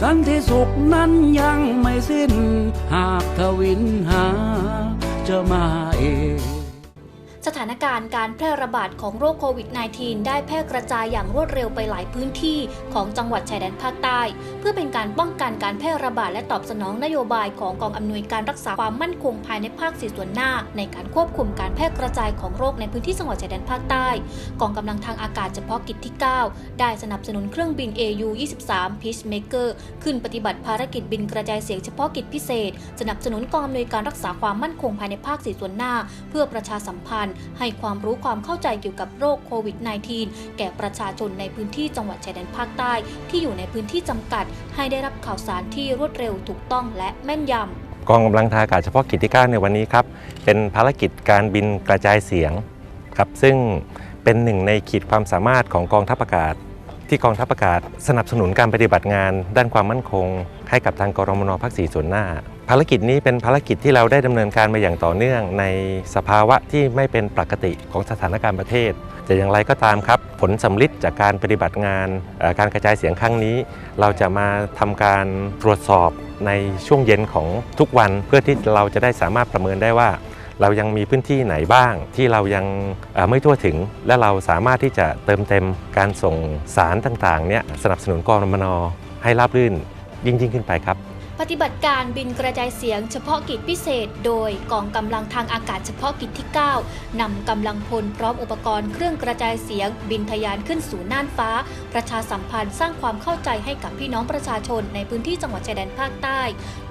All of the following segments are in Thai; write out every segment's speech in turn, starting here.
สันติสุขนั้นยังไม่สิ้น หากทวินหาจะมาเอง ถานการณ์การแพร่ระบาดของโรคโควิด -19 ได้แพร่กระจายอย่างรวดเร็วไปหลายพื้นที่ของจังหวัดชายแดนภาคใต้ เพื่อเป็นการป้องกันการแพร่ระบาดและตอบสนองนโยบายของกองอำนวยการรักษาความมั่นคงภายในภาคสี่ส่วนหน้า ในการควบคุมการแพร่กระจายของโรคในพื้นที่จังหวัดชายแดนภาคใต้ กองกำลังทางอากาศเฉพาะกิจที่ 9 ได้สนับสนุนเครื่องบิน AU 23 Peacemaker ขึ้นปฏิบัติภารกิจบินกระจายเสียงเฉพาะกิจพิเศษ สนับสนุนกองอำนวยการรักษาความมั่นคงภายในภาคสี่ส่วนหน้า เพื่อประชาสัมพันธ์ให้ความรู้ความเข้าใจเกี่ยวกับโรคโควิด -19 แก่ประชาชนในพื้นที่จังหวัดชายแดนภาคใต้ ที่อยู่ในพื้นที่จำกัด ให้ได้รับข่าวสารที่รวดเร็วถูกต้องและแม่นยำกองกำลังทางอากาศเฉพาะกิจที่ 9 ในวันนี้ครับ เป็นภารกิจการบินกระจายเสียงครับซึ่งเป็นหนึ่งในขีดความสามารถของกองทัพอากาศ ที่กองทัพอากาศสนับสนุนการปฏิบัติงาน ด้านความมั่นคง ให้กับทางกรมนภาคสีส่วนหน้า ภารกิจนี้เป็นภารกิจที่เราได้ดำเนินการมาอย่างต่อเนื่อง ในสภาวะที่ไม่เป็นปกติของสถานการณ์ประเทศ แต่อย่างไรก็ตามครับ ผลสำลิดจากการปฏิบัติงานการกระจายเสียงครั้งนี้ เราจะมาทำการตรวจสอบในช่วงเย็นของทุกวัน เพื่อที่เราจะได้สามารถประเมินได้ว่า เรายังมีพื้นที่ไหนบ้าง ที่เรายังไม่ทั่วถึง และเราสามารถที่จะเติมเต็มการส่งสารต่างๆเนี่ยสนับสนุนกองรมนให้ราบรื่นยิ่งยิ่งขึ้นไปครับ ปฏิบัติการบินกระจายเสียงเฉพาะกิจพิเศษ โดยกองกำลังทางอากาศเฉพาะกิจที่ 9 นำกำลังพลพร้อมอุปกรณ์เครื่องกระจายเสียง บินทะยานขึ้นสู่น่านฟ้า ประชาสัมพันธ์สร้างความเข้าใจให้กับพี่น้องประชาชนในพื้นที่จังหวัดชายแดนภาคใต้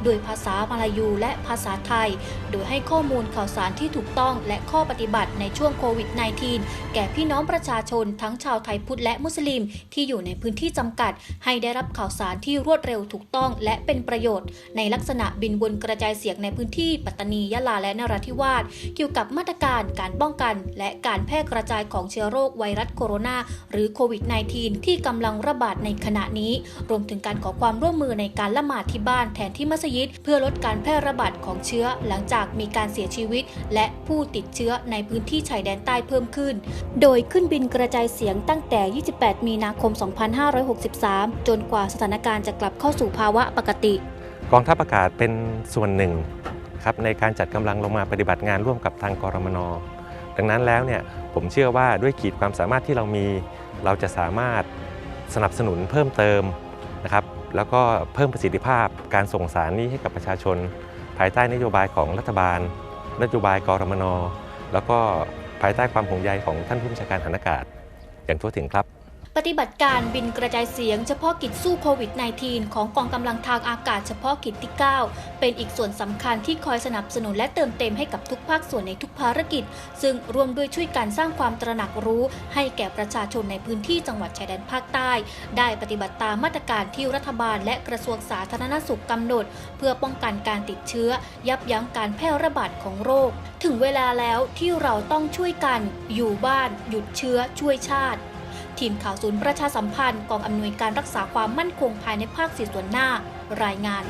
โดยภาษามาลายูและภาษาไทย โดยให้ข้อมูลข่าวสารที่ถูกต้องและข้อปฏิบัติในช่วงโควิด -19 แก่พี่น้องประชาชน ทั้งชาวไทยพุทธและมุสลิม ที่อยู่ในพื้นที่จำกัด ให้ได้รับข่าวสารที่รวดเร็วถูกต้อง และเป็นประโยชน์ในลักษณะบินวนกระจายเสียงในพื้นที่ปัตตานียะลาและนราธิวาสเกี่ยวกับมาตรการการป้องกัน และการแพร่กระจายของเชื้อโรคไวรัสโคโรนาหรือโควิด -19 ที่กำลังระบาดในขณะนี้ รวมถึงการขอความร่วมมือในการละหมาดที่บ้านแทนที่มัสยิด เพื่อลดการแพร่ระบาดของเชื้อ หลังจากมีการเสียชีวิต และผู้ติดเชื้อในพื้นที่ชายแดนใต้เพิ่มขึ้น โดยขึ้นบินกระจายเสียงตั้งแต่ 28 มีนาคม 2563 จนกว่าสถานการณ์จะกลับเข้าสู่ภาวะปกติ กองทัพอากาศเป็นส่วนหนึ่งครับในการจัดกำลังลงมาปฏิบัติงานร่วมกับทางกรมน ดังนั้นแล้วเนี่ยผมเชื่อว่าด้วยขีดความสามารถที่เรามีเราจะสามารถสนับสนุนเพิ่มเติมนะครับแล้วก็เพิ่มประสิทธิภาพการส่งสารนี้ให้กับประชาชน ภายใต้นโยบายของรัฐบาล นโยบายกรมน แล้วก็ภายใต้ความห่วงใยของท่านผู้บัญชาการฐานอากาศ อย่างทั่วถึงครับ ปฏิบัติการบินกระจายเสียงเฉพาะกิจสู้โควิด -19 ของกองกำลังทางอากาศเฉพาะกิจที่ 9 เป็นอีกส่วนสำคัญที่คอยสนับสนุนและเติมเต็มให้กับทุกภาคส่วนในทุกภารกิจ ซึ่งร่วมด้วยช่วยการสร้างความตระหนักรู้ให้แก่ประชาชนในพื้นที่จังหวัดชายแดนภาคใต้ ได้ปฏิบัติตามมาตรการที่รัฐบาล และกระทรวงสาธารณสุขกำหนด เพื่อป้องกันการติดเชื้อ ยับยั้งการแพร่ระบาดของโรค ถึงเวลาแล้วที่เราต้องช่วยกัน อยู่บ้าน หยุดเชื้อช่วยชาติ ทีมข่าวศูนย์ประชาสัมพันธ์กองอำนวยการรักษาความมั่นคงภายในภาคสี่ส่วนหน้า รายงาน